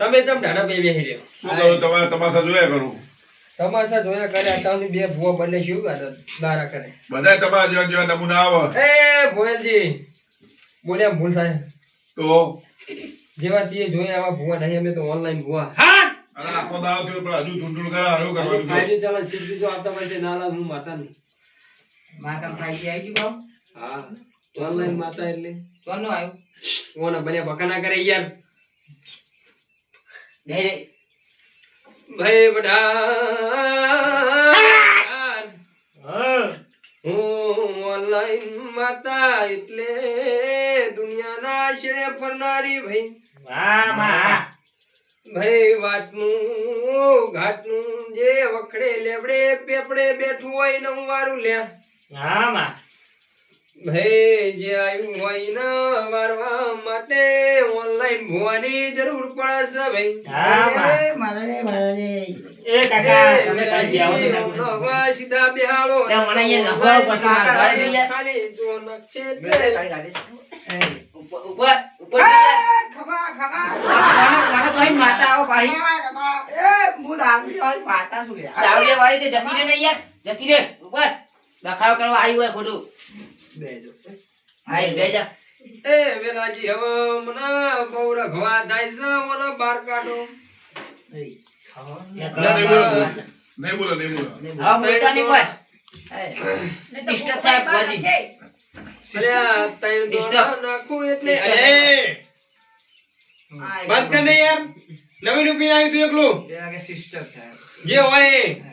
તમે ચમ ઢાઢા બે બેહી રહ્યો? શું કરું? તમારે તમાશા જોયા કરું. તમાશા જોયા કરે અત્યારની બે ભૂવા બંને શું દારા કરે. બધા તમારા જેવા જેવા નમૂના આવે. એ ભોયલજી બોલ્યા ભૂલ થાય. તો? જેવા તે જોયા આવા ભૂવા નહીં અમે તો ઓનલાઈન ભૂવા. અને આખો દાવ થયો પણ હજુ ઢૂંઢૂળ કરે હારું કરવાનું. ફાયદો ચાલે સીધી જો આવતા પછી નાલા હું માતા નહીં માતા ફાઈજી આવી ગયું હા ઓનલાઈન માતા એટલે. કોનું આવ્યો. ઓને બને બકાના કરે યાર. ભાઈ બધા હું. ઓનલાઈન માતા એટલે દુનિયાના આશરે ફરનારી ભાઈ. ભાઈ વાતનું ઘાટનું જે વખડે લેબડે પેપડે બેઠું હોય ને હું વારું લ્યા. હા માં ભાઈ જે આવ્યું હોય વારવા માટે ઓનલાઈન ભોવાની જરૂર પડશે ભાઈ. હા માં એ કાકા તમે કઈ આવો છો કાકા? સીધા બેહાડો. લે, મને અહીંયા નવારો પછી મારે ગાડી લઈ લે. ખાલી જો નકશે ઉપર ઉપર ઉપર જઈ લે. મને- મને તો અહીં માતા આવો પાડી દાવડિયા વાળી તે જતી રે ને યાર જતી રે ઉપર. દખાવ કરવા આવી હોય ખોટું. બેજો. આઈ બે જા એ વેલાજી હવે મને બહુ રઘવા થાય છે મને બાર કાઢો. ના, નહીં બોલો નહીં બોલો. નહીં બોલો. હવે બોલતા નહીં કોઈ ડિસ્ટર્બ થાય બધી અરે આ ત્રણ Disturb. દોણા નાખું એટલે Disturb. અરે. બંધ કર ને યાર. નવીન રૂપિયા આવ્યું તું એકલું. જે હોય એ.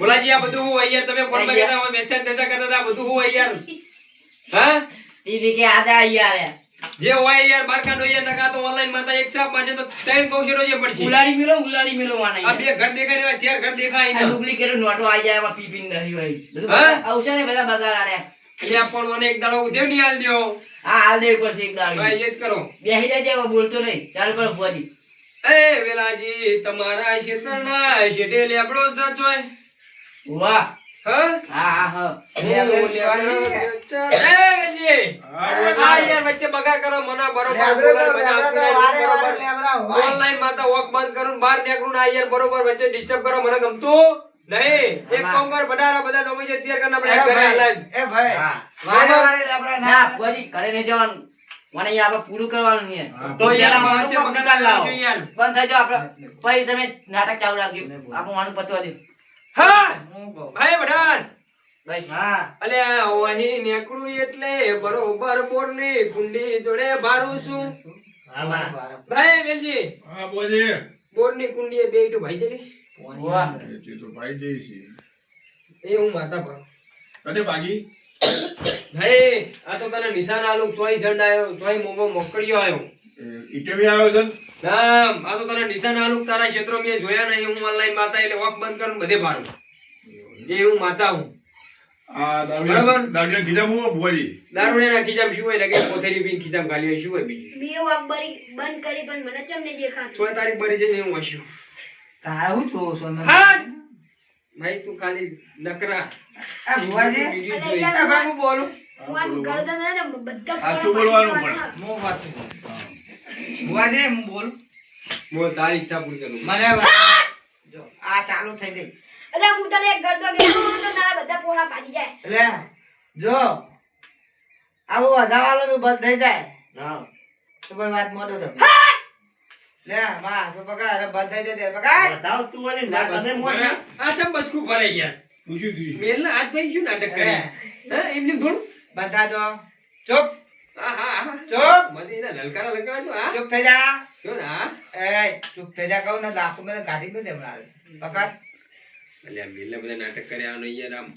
બોલાજી આ બધું હું યાર તમે ફોનમાં કહેતા હોય મેસેજ દશા કરતા આ બધું હું યાર હા? ઈ કે આદા યાર જે હોય યાર બાર કાઢો યાર નકા તો ઓનલાઈન માતા એક સાપ પાસે તો ત્રણ કૌશરો રોજે પડશે. ઉલાડી મેલો ઉલાડી મેલો વાના આ બે ઘર દેખાય ને ચાર ઘર દેખાય ને ડુપ્લિકેટ નોટો આવી જાય એમાં પી પી નહીં હોય. બધું આવશે ને બધા બગાડ આને એટલે પણ મને એક દાડો ઉધેવ નહીં હાલ દ્યો. હા હાલ દેવી પડશે એક દાડો. ભાઈ એ જ કરો. બેહી જાય બોલતો નહીં. ચાલ કરો ભુવાજી. એ વેલાજી તમારા ક્ષેત્રના શેઠે લેબડો સચોય વાહ હા? હા હા હા. હું લેબડો સચોય. એ વેલજી આ યાર વચ્ચે બગાડ કરો મને બરોબર બોલાય પછી આપી બરોબર. ઓનલાઈનમાં વોક બંધ કરું બહાર નીકળું ને યાર બરોબર વચ્ચે ડિસ્ટર્બ કરો મને ગમતું નહીં. એક કામ કર બડારા બધા નોમી જે તૈયાર કરીને આપણે એક ઘરે હલાવી હા. ના ભુવાજી ઘરે નહીં જવાનું. મને અહીંયા આપણે પૂરું કરવાનું નહીં તો યાર આમાં વચ્ચે વચ્ચે બગાડ લાવો. લાવો. યાર બંધ થઈ જાવ આપણે. પછી તમે નાટક ચાલુ રાખજો. આપણું માનું પતવા દે. હા! ભાઈ બડાન છું. ભાગી ભાઈ આ તો તને નિશાન આલુ તોય જંડ આવ્યો તોય મોમો મોકળ્યો આવ્યો. ઈટે બી આવ્યો છે? ના આ તો તને નિશાન આલુ તારા ક્ષેત્રો મેં જોયા નહીં હું ઓનલાઈન માતા એટલે વોક બંધ કરું બધે બારું એ હું માતા હું. આ બરાબર. દાવડિયા કીધા હું ભુવાજી? દારૂ ના ખીજામ શું હોય લગે પોથેરી પીને ખીજામ ગાલી હોય શું હોય બીજું? મેં વાક બરી બંધ કરી પણ મને ચમ ને દેખાતું. છ તારીખ બરી જઈને હું હશું તારું છું? સોના હા ભાઈ તું ખાલી નકરા. ભુવાજી? વીડિયો જોઈ. યાર, ભાઈ? હું બોલું? ને સાચું બોલવાનું પણ. હું વાત ભુવાજી હું બોલું? બોલ તારી ઈચ્છા પૂરી કરું. મને જો આ ચાલુ થઈ ગઈ અરે હું તને એક ગળદો બેઠું તો તારા બધા પોળા પાડી જાય. એટલે જો આવું હજાવાળું બંધ થઈ જાય. હા. તો વાત મોટો તમે લે માં તો પકડ હવે દે જાય બતાવ તું અને ના, ના તમે બસકું આ ચમ બસકું ભરે ગયા તું. મેલ ના ભાઈ શું નાટક કરે? હા એમને થોડું? બંધા દો. ચૂપ. હા હા હા. ચૂપ. મને એના લલકારા લલકારા જો ચૂપ થઈ જા. જો ને હા? એ ચૂપ થઈ જા કહું ને લાખો મને કાઢી દો હમણાં પકડ. અલ્યા મેલે બધા નાટક કર્યા આનો યાર આમ.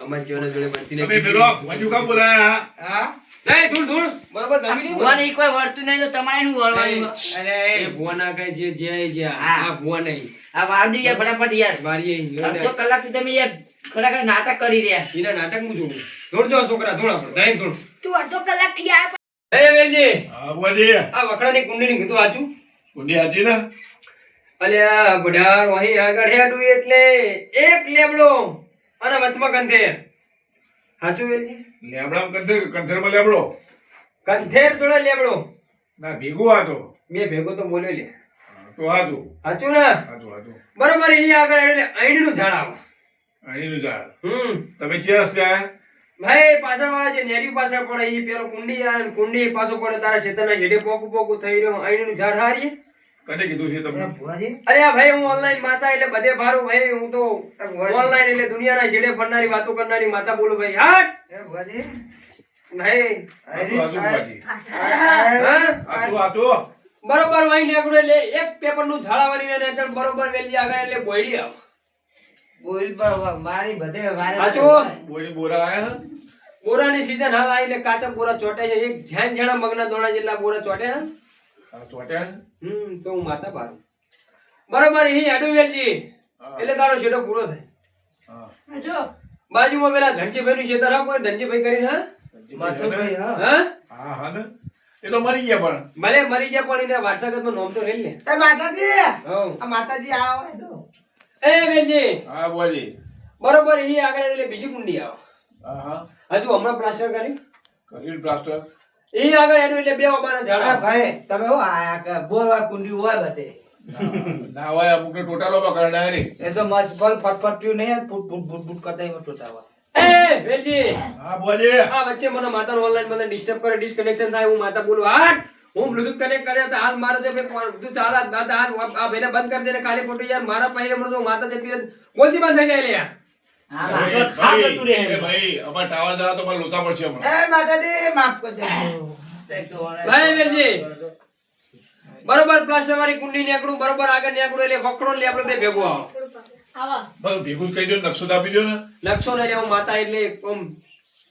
અમાર જીવન જોડે બનતી તમે પેલો ભુવાજી કા બોલાયા હા? નહીં ધૂળ ધૂળ. બરોબર ધમી નહીં ભુવા નહીં કોઈ વળતું નહીં તો તમારે નું વળવાનું? એ અરે ભુવા ના કઈ જે જે જે. આ ભુવા નહીં આ વાવડી યાર ફટાફટ યાર. વારીએ અડધો કલાકથી તમે યાર ખરેખર નાટક કરી રહ્યા. એના નાટક હું જોઉં? ધોળ જો છોકરા ધોળ આપણે. ધરાઈને ધોળ. તું અડધો કલાકથી આ એ વેલજી. હા ભુવાજી આ વખડાની કુંડીની કીધું આચું કુંડી આચી ને? અલ્યા બઢાર વહી આગળ હેડું એટલે એક લેબડો. અને વચમાં કંથેર સાચું વેલજી લેબડામ કંથેર કંથેરમાં લેબડો. કંથેર જોડે લેબડો. ના ભેગો હતો બે ભેગો તો બોલ્યો લે. તો હતું સાચું ને? હતું હતું બરોબર એ આગળ એટલે આઈડીનું ઝાડ આવે અહીંનું ઝાડ હમ. તમે ચે રસ્તે આયા ભાઈ પાછળ વાળા જે નેરી પાછળ પડે એ પેલો કુંડી આવે કુંડી પાછો પડે તારા ખેતરના હેડે પોકું પોકું થઈ રહ્યો આઈડીનું ઝાડ હારી. કને કીધું છે તમને? અરે ભાઈ હું ઓનલાઈન માતા એટલે બધે ભારું ભાઈ. હું તો ઓનલાઈન એટલે દુનિયાના છેડે ફરનારી વાતો કરનારી માતા બોલું ભાઈ. હાટ! બરોબર વાઈ નીકળું એટલે એક ઝાડાવાળી ને નેચર બરોબર વેલી આગળ એટલે બોયડી આવ. બોલ મારી બધે વારે સાચું? બોડી બોરા આયા હે? બોરાની સીઝન હાલ આવી એટલે કાચા બોરા ચોટે છે એક જ્યાં જણા મગના દોણા જેટલા બોરા ચોટે છે? હમ તો હું માતા પાડું. બરોબર એ હેડું વેલજી. એટલે તારો છેડો પૂરો થાય. જો. બાજુમાં પેલા ધનજીભાઈ નું શેતર હા કોઈ ધનજીભાઈ કરીને હા? માથુભાઈ હા. હા? હા હા ને? એ તો મરી ગયા પણ. ભલે મરી ગયા પણ એને વારસાગતમાં નામ તો રેલ ને એ માતાજી! આ માતાજી આ હોય તો. એ વેલજી. હા બોલી બરોબર એ આગળ એટલે બીજી કુંડી આવો. હા હા. હજુ હમણાં પ્લાસ્ટર કરી કર્યું પ્લાસ્ટર એ આગળ એનું એટલે બે ઓબાના જાણા ભાઈ તમે હો આ કે બોરવા કુંડી હોય બતે ના હોય અમુક ને ટોટાલો માં કરડા રે એ તો મસ્ત બલ ફટફટ્યું નહીં ફૂટ ફૂટ ફૂટ ફૂટ કરતા એમાં ટોટાવા. એ વેલજી હા બોલે આ વચ્ચે મને માતાનો ઓનલાઈન મને ડિસ્ટર્બ કરે ડિસ્કનેક્શન થાય હું માતા બોલું હાટ હું બ્લૂટૂથ કનેક્ટ કરે તો હાલ મારે છે બધું ચાલે તું ચાલ આ દાદા હાલ આ ભાઈને બંધ કરી દે ખાલી ખોટું યાર મારા પાસે મને તો માતા જતી રહે બોલતી બંધ થઈ જાય લે યાર. બરોબર પ્લાસ્ટર વાળી કુંડી નીકળું બરોબર આગળ નીકળું એટલે ફકડો લે આપણે બે આવો. આવો. ભેગું કહી દો નકશો આપી દો ને. લક્ષો ને હું માતા એટલે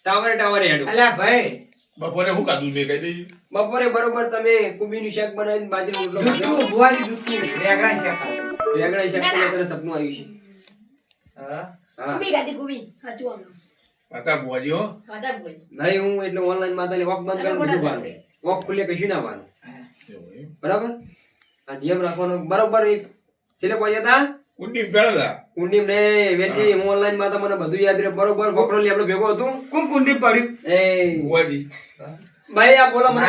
ટાવરે ટાવરે હેડું. અલ્યા ભાઈ. બપોરે હું કાઢું મેં કહી દઈ બપોરે બરોબર તમે કુબીનું શાક બનાવીને બાજરીનો રોટલો ખાધો. જૂઠું ભુવાજી જૂઠું રેગડા શાક રેગડા શાક તો સપનું આવ્યું છે. હા? ગાતી આમ. માતા વાતા નહીં હું એટલે ઓનલાઈન માતાને વોક બંધ કરીને બીજું બારનું. વોક કશું ના બારનું. બરાબર? આ નિયમ રાખવાનો. બરોબર એક. છેલ્લે કોઈ હતા ઊંડી પેલા હતા. કુંડી ને વેચી હું. ઓનલાઈનમાં તો મને બધું યાદ રહે બરોબર ફકડો લે આપણે ભેગો હતું. કોણ કુંડી પડ્યું? એ. ભાઈ આ બોલો મને.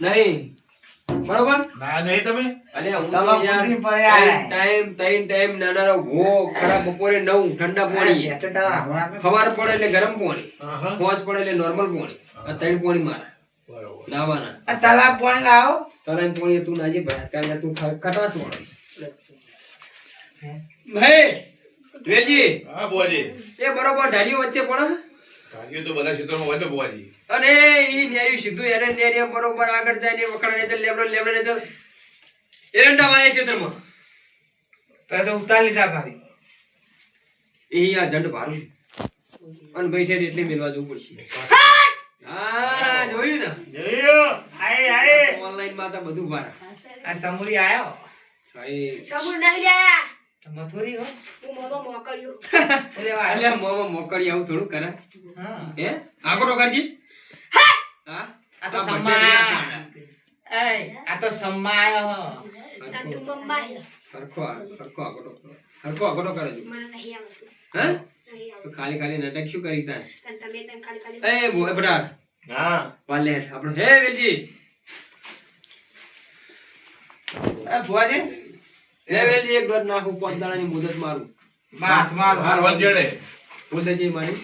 નહીં. બરોબર? ના નહીં તમે. અલે હું તો યાર કુંડી પડે આયા. ટાઈમ ટાઈમ ટાઈમ નાના ભો ખરા બપોરે નવ ઠંડા પાણી. એ તો તારા હમણાં સવાર પડે એટલે ગરમ પાણી. હા હા પડે એટલે નોર્મલ પાણી. આ ત્રણ પાણી મારા. બરોબર. નાવાના આ તલાબ પાણી લાવો. તરણ પાણી તું નાજી ભાઈ કારણ તું કટાસ વાળો. ભાઈ વેલજી હા બોલી એ બરોબર ઢાળીઓ વચ્ચે પડે તો બધા ક્ષેત્રોમાં અને ઈ નેરી સીધું એને નેરી બરોબર આગળ જાય ને વખડા ને લેબડો લેબડો ને તો એરંડા વાય ક્ષેત્રમાં. તો તો ઉતાર લીધા ભાઈ. એ આ જંડ ભારું. અને બેઠે એટલે મેલવા જવું પડશે. હા જોયું ને? જોયું. આય આય. ઓનલાઈનમાં તો બધું ભાર. આ સમુરી આયો? સમૂહ નહીં લ્યા. મથુરી હો? હું મોમો આયો. અલ્યા મોમાં મોકળી આવું થોડું કરે. હા. હે? આકોટો કરજી. હા! આ તો આ એ આ તો સમાયો તું મમ્મા હે. સરખો સરખો આકોટો કરો. સરખો આકોટો કરે છે. મને નહીં આવતું હે? તો ખાલી ખાલી નાટક શું કરી તાર તમે તને ખાલી ખાલી એ બોય બડા હા. વાલે આપણો. હે વેલજી. એ ભુવાજી. હે વેલજી એક દોઢ નાખું પાંચ દાડાની મુદત મારું. માથ માર હાર મુદત મારી.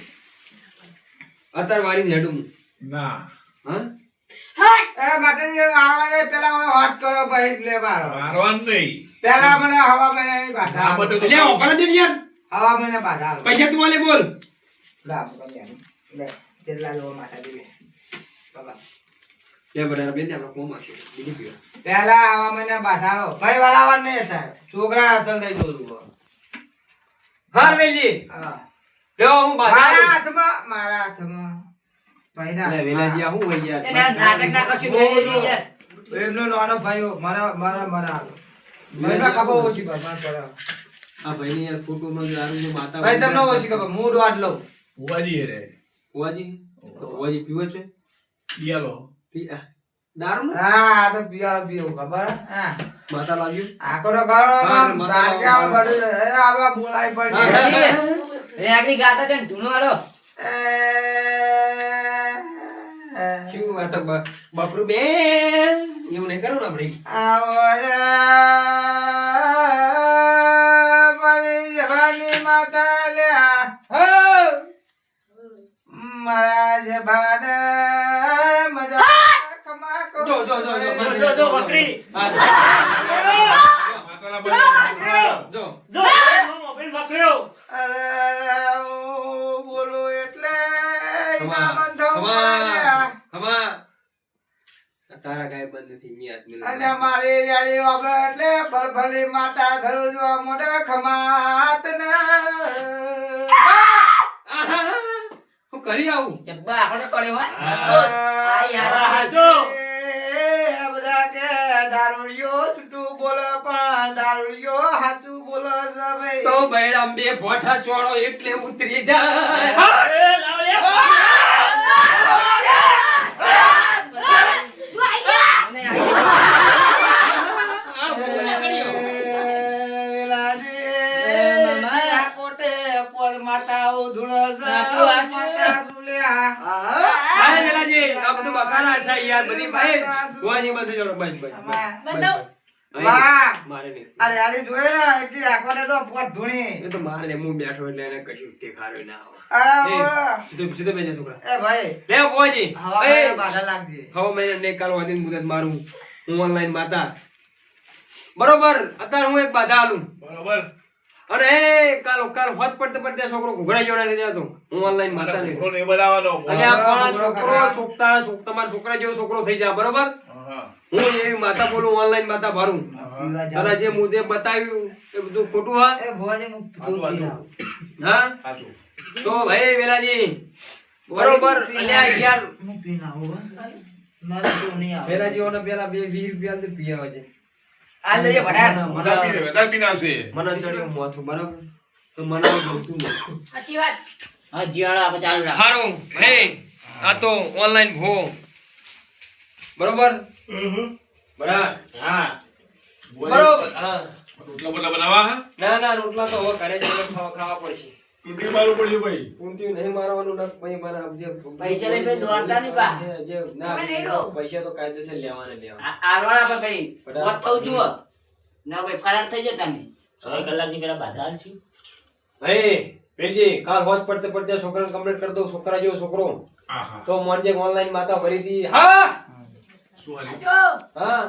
અત્યારે વારી હેડું ના. હા? એ માતાજી આવવાને પેલા મને હાથ કરો પછી લે મારો મારવાનું નહીં. પેલા મને હવા મહિનાની બાધા આ બધું એટલે ઓફર દે યાર? હવા મહિના બાધા પૈસા તું આલે બોલ. લા, પકડ લે. લે, જેટલા લો માતાજી લે. બાબા. લે બટાર બે ત્યાં કોમ આવશે બીજી પીઓ પહેલા આવા મને બાધારો. ભાઈ વાળાવાર નહીં થાય છોકરા અસલ થઈ જવું હા. વેલજી હા. લ્યો હું મારા હાથમાં મારા હાથમાં. ભાઈ વેલાજી હું હોય યાર નાટક ના કરશું બે યાર. એમનો નાનો ભાઈઓ મારા મારા મારા. મને ખબર ઓછી ભાઈ મારા. આ ભાઈને યાર ફોટો માં દારૂ માતા ભાઈ તમને ઓછી ખબર હું દોઢ લઉં. બુઆજી રે. હોવાજી હોવાજી પીવો છે? આ. દારૂ હા આ તો પીવાળો પીવું ખબર હા માતા આખો તો ગળો પડે. એ આવા બોલાય પડશે. એ આગળ ગાતા છે ને ધૂનો વાળો શું વાત બ- બબરું બેન એવું નહીં કરું ને આપણે આવો અરે, એટલે ના બંધો ખમા લ્યા. ખમા તારા કાંઈ બંધ નથી મી હાથ અને મારી રેડી ઓગળ એટલે ભલભલી માતા ધરું જો મોઢે ખમાત હું કરી આવું જબ્બા આખો કર્યો હો આ યાર એ બધા કે દારૂડિયો છૂટું બોલો પણ દારૂડિયો હાચું બોલો ભાઈ તો બૈરામ બે ભોઠા ચોળો એટલે ઉતરી જાય તું ને બધી વાદી ગોવાની મારું હું ઓનલાઈન માતા બરોબર? અત્યારે હું એક બાધા આલું. બરોબર. એ કાલ કાલ હોત પડતે પડતે છોકરો ઘોઘરા જેવડા લઈ જતો હું ઓનલાઈન માતા નહીં. છોકરો નહીં બનાવવાનો. અને આ પણ છોકરો. છોકતા છોક- તમારા છોકરા જેવો છોકરો થઈ જાય બરોબર? હું. એવી માતા બોલું ઓનલાઈન માતા ભરું. તારા જે મુદ્દે બતાવ્યું એ બધું ખોટું હા? એ ભવાજી હું. હા? તો ભાઈ વેલાજી બરોબર અલ્યા યાર હું પી લાવું, હો. મારે તો નહીં આવે. વેલાજીઓને પેલા બે વીસ રૂપિયા દે પીવા છે આ લઈએ વધારે આવશે. મને ચડ્યું મોથું બરાબર? તો મને ગમતું નથી સાચી વાત. હા જીવાળા આપણે ચાલુ રાખ. હારું હે આ તો ઓનલાઈન ભો બરોબર? બરાબર? હા. બરોબર. હા રોટલા બોટલા બનાવવા, ના ના રોટલા તો હવે ઘરે જ ખાવા ખાવા પડશે. ટૂંકી મારવું પડશે ભાઈ. ઊંધિયું નહીં મારવાનું ના પછી મારા જે પૈસા લઈને પછી દોડતા નહીં બા. જે- જે ના તમે લઈ લો. પૈસા તો કાયદેસર લેવાના લેવા. આરવાળા પર કરી ભટાર. વોટ જુઓ. ના ભાઈ ફરાર થઈ જતા તમે છ કલાકની પેલા બાધા છું. હે પેલજી કાલ હોજ પડતે પડતે છોકરાને કમ્પ્લીટ કરી દઉં છોકરા જેવો છોકરો. તો મોનજે ઓનલાઈન માતા ભરી હતી હા. શું હા?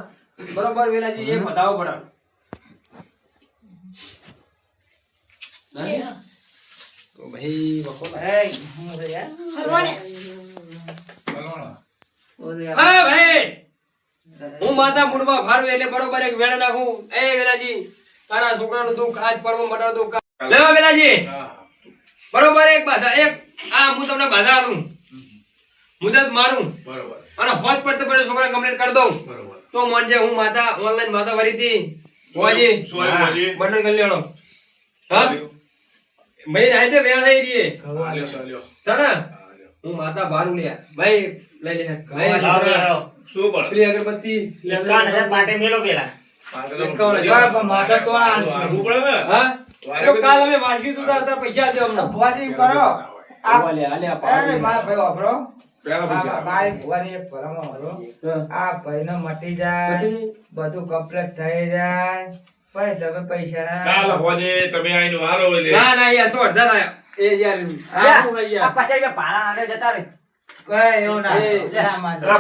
બરોબર વેલાજી એ બતાવો બરાબર તો ભાઈ વખો એ, હું. યાર. હરવાને. બનાવવાના. ભાઈ. હું માતા મૂળમાં ભારું એટલે બરોબર એક વેળા નાખું. એ વેલાજી તારા છોકરાનું દુઃખ આજ પડવું મટાડું દુઃખ. લેવા વેલાજી. બરોબર એક બાધા એક. આ હું તમને બાધા આલું મુદત મારું. બરોબર. અને હોજ પડતે પડતે છોકરા કમ્પ્લીટ કરી દઉં. બરોબર. તો છે હું માતા ઓનલાઈન માતા ભરી હતી બંડલ કરી લેવાનો. હા? ભાઈ રાતે વેળ થઈ રહી હાલ્યો, હાલ્યો. સર? હું માતા ભારું લે. ભાઈ લઈ લે. ભાઈ. શું પણ? પેલી અગરબત્તી. એકાવન હજાર પાટે મેલો પેલા. તો ને? હા? કાલ અમે સુધા હતા પૈસા અમને. ભુવાજી કરો. આ આલે આલે આ. મારા ભાઈ વાપરો. આ ભાઈનો મટી જાય બધું કમ્પ્લીટ થઈ જાય. પછી તમે પૈસા ના કાલ હોજે તમે આઈને હારો. ના ના યાર તો અડધા એ યાર આ ભાઈ રૂપિયા ભાડા આલે જતા એવું ના માનતો. આ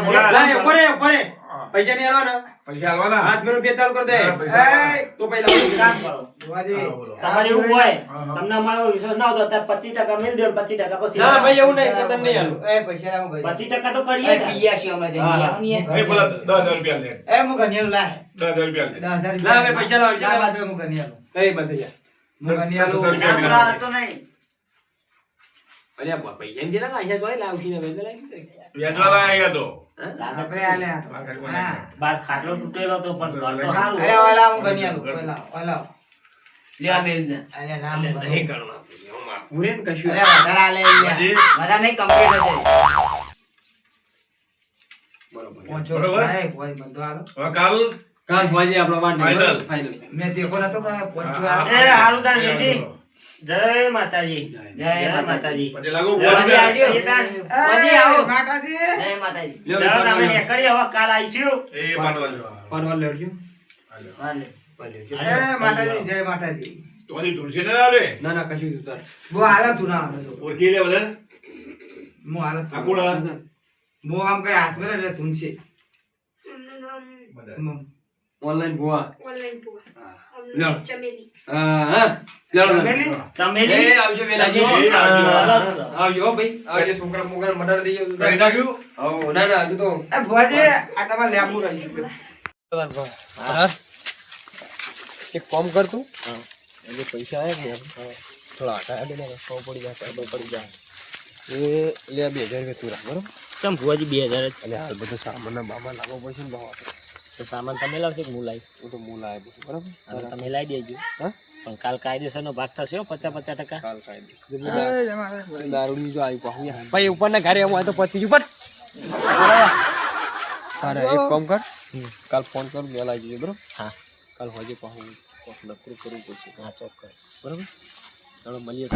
ભલા-. પૈસા નહીં આલવાના પૈસા આલવાના? હાથ મેલું બે ચાલુ કરી દે. એ, તો પહેલા કામ કરો તમારે એવું હોય. તમને અમારો વિશ્વાસ ના હોય ત્યારે પચીસ ટકા મેળ દેવ પચીસ ટકા પછી ના ભાઈ એવું નહીં તો નહીં આલું એ પૈસા. પચીસ ટકા તો કરીએ ને. પિયાસી અમે જઈએ એ પેલા દસ હજાર રૂપિયા લે. એ હું લાય. દસ હજાર રૂપિયા લે. દસ હજાર ના, હવે પૈસા લાવો, ના, બાજુ હું ગણ્યેલું. કઈ બધે યાર હું આપી નહીં. અરે પૈસા ને તો લાવશી ને આયા તો. બાર ખાટલો તૂટેલો તો પણ ઘર તો સારું. અરે ઓલા હું ગણ્યેલું. ઓલા, ઓલા. લેવા મેલ દે અરે ના, નહીં કરવાનું પૂરે ને કશું. અરે વધારે આલે યાર. નહીં કમ્પ્લીટ હશે બરોબર. ભાઈ, ભાઈ, આલો. કાલ? કાલ આપણો ફાઇનલ. મેં દેખો નતો તો. એ હારું તાર લીધી. જય માતાજી. જય માતાજી. આવો. માતાજી. જય માતાજી. હવે કાલ આવીશું. એ માતાજી જય માતાજી. તો હજી તુલસી આવે? ના ના કશું ઉતાર. બહુ હાલત તું ના ઓળખી લે બધા હું હાલત આ કોણ આ? આમ કઈ હાથ તું છે બધા. ઓનલાઈન ભુવા ઓનલાઈન પૂરા લ્યો. ચમેલી હા હા. ચમેલી? ચમેલી એ આવજો વેલાજી. એ આવજો. હો ભાઈ આવજો છોકરા મોકરા મટાડી દઈએ કરી નાખ્યું હો ના ના હજુ તો એ ભુવાજી આ તમારે લેબુ રહી ગયું. એક કામ કર તું એટલે પૈસા આવ્યા કે થોડા આટા આટે ને સો પડી જાય ખબર પડી જાય એ લે બે હજાર રૂપિયા તું રાખ બરોબર ચમ ભુવાજી બે હજાર જ એટલે હાલ બધો સામાન ના બામાં લાવવો પડશે ને આપણે તો સામાન તમે લાવશો કે હું લાવીશ? હું તો હું લાવે બરાબર? અને તમે લાવી દેજો. હા? પણ કાલ કાયદેસરનો ભાગ થશે હો પચાસ પચાસ ટકા. કાલ કાંઈ દારૂડી જો આવી પાહું ભાઈ ઉપરના ઘરે આવું તો પતી ઉપર તારે એક કામ કર. કાલ ફોન કર બે લાવી દેજો બરોબર? હા. કાલ હોજે પાહું નકરું કરવું પડશે. હા ચોક્કસ. બરાબર? ચાલો મળીએ.